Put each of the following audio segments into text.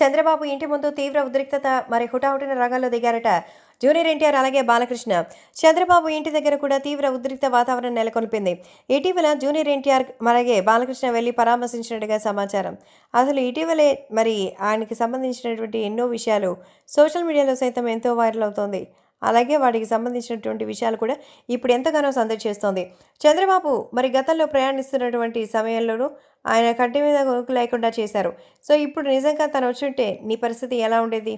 చంద్రబాబు ఇంటి ముందు తీవ్ర ఉద్రిక్తత మరి హుటాహుటిన రంగంలో దిగారట జూనియర్ ఎన్టీఆర్ అలాగే బాలకృష్ణ. చంద్రబాబు ఇంటి దగ్గర కూడా తీవ్ర ఉద్రిక్త వాతావరణం నెలకొల్పింది. ఇటీవల జూనియర్ ఎన్టీఆర్ అలాగే బాలకృష్ణ వెళ్ళి పరామర్శించినట్టుగా సమాచారం. అసలు ఇటీవలే మరి ఆయనకి సంబంధించినటువంటి ఎన్నో విషయాలు సోషల్ మీడియాలో సైతం ఎంతో వైరల్ అవుతోంది. అలాగే వాటికి సంబంధించినటువంటి విషయాలు కూడా ఇప్పుడు ఎంతగానో సందడి చేస్తోంది. చంద్రబాబు మరి గతంలో ప్రయాణిస్తున్నటువంటి సమయంలోనూ ఆయన కంటి మీద కొనుక్కు లేకుండా చేశారు. సో ఇప్పుడు నిజంగా తను వచ్చుంటే నీ పరిస్థితి ఎలా ఉండేది?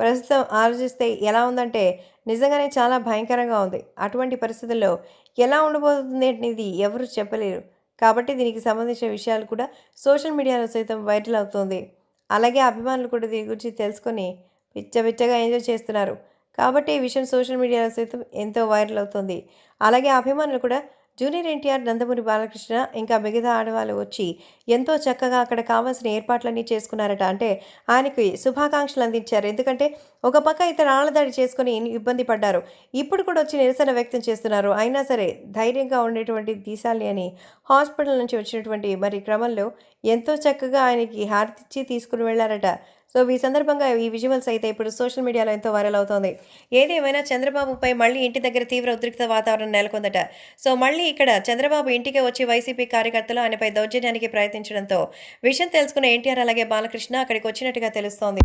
ప్రస్తుతం ఆలోచిస్తే ఎలా ఉందంటే నిజంగానే చాలా భయంకరంగా ఉంది. అటువంటి పరిస్థితుల్లో ఎలా ఉండబోతుంది అనేది ఎవరు చెప్పలేరు. కాబట్టి దీనికి సంబంధించిన విషయాలు కూడా సోషల్ మీడియాలో సైతం వైరల్ అవుతుంది. అలాగే అభిమానులు కూడా దీని గురించి తెలుసుకొని పిచ్చ పిచ్చగా ఎంజాయ్ చేస్తున్నారు. కాబట్టి ఈ విషయం సోషల్ మీడియాలో సైతం ఎంతో వైరల్ అవుతుంది. అలాగే అభిమానులు కూడా జూనియర్ ఎన్టీఆర్ నందమూరి బాలకృష్ణ ఇంకా మిగతా ఆడవాళ్ళు వచ్చి ఎంతో చక్కగా అక్కడ కావాల్సిన ఏర్పాట్లన్నీ చేసుకున్నారట. అంటే ఆయనకి శుభాకాంక్షలు అందించారు. ఎందుకంటే ఒక పక్క ఇతర ఆళ్ళదాడి చేసుకుని ఇబ్బంది పడ్డారు. ఇప్పుడు కూడా వచ్చి నిరసన వ్యక్తం చేస్తున్నారు. అయినా సరే ధైర్యంగా ఉండేటువంటి దీశాలి అని హాస్పిటల్ నుంచి వచ్చినటువంటి మరి క్రమంలో ఎంతో చక్కగా ఆయనకి హారతిచ్చి తీసుకుని వెళ్ళారట. సో ఈ సందర్భంగా ఈ విజువల్స్ అయితే ఇప్పుడు సోషల్ మీడియాలో ఎంతో వైరల్ అవుతోంది. ఏదేమైనా చంద్రబాబుపై మళ్ళీ ఇంటి దగ్గర తీవ్ర ఉద్రిక్త వాతావరణం నెలకొందట. సో మళ్ళీ ఇక్కడ చంద్రబాబు ఇంటికి వచ్చి వైసీపీ కార్యకర్తలు ఆయనపై దౌర్జన్యానికి ప్రయత్నించడంతో విషయం తెలుసుకున్న ఎన్టీఆర్ అలాగే బాలకృష్ణ అక్కడికి వచ్చినట్టుగా తెలుస్తోంది.